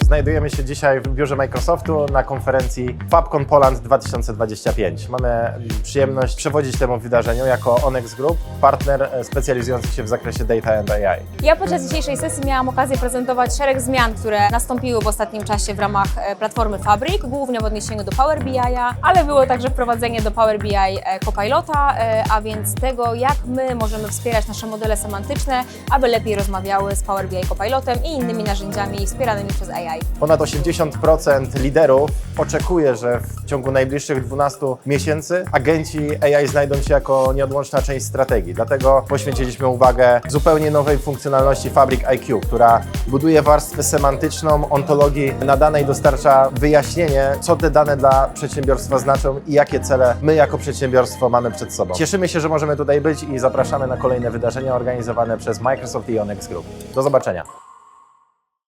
Znajdujemy się dzisiaj w biurze Microsoftu na konferencji FabCon Poland 2025. Mamy przyjemność przewodzić temu wydarzeniu jako Onex Group, partner e, specjalizujący się w zakresie Data and AI. Ja podczas dzisiejszej sesji miałam okazję prezentować szereg zmian, które nastąpiły w ostatnim czasie w ramach e, platformy Fabric, głównie w odniesieniu do Power BI, ale było także wprowadzenie do Power BI e, Copilota, a więc tego, jak my możemy wspierać nasze modele semantyczne, aby lepiej rozmawiały z Power BI Copilotem i innymi narzędziami wspieranymi przez AI. Ponad 80% liderów oczekuje, że w ciągu najbliższych 12 miesięcy agenci AI znajdą się jako nieodłączna część strategii. Dlatego poświęciliśmy uwagę zupełnie nowej funkcjonalności Fabric IQ, która buduje warstwę semantyczną ontologii na dane i dostarcza wyjaśnienie, co te dane dla przedsiębiorstwa znaczą i jakie cele my jako przedsiębiorstwo mamy przed sobą. Cieszymy się, że możemy tutaj być i zapraszamy na kolejne wydarzenia organizowane przez Microsoft i Onex Group. Do zobaczenia.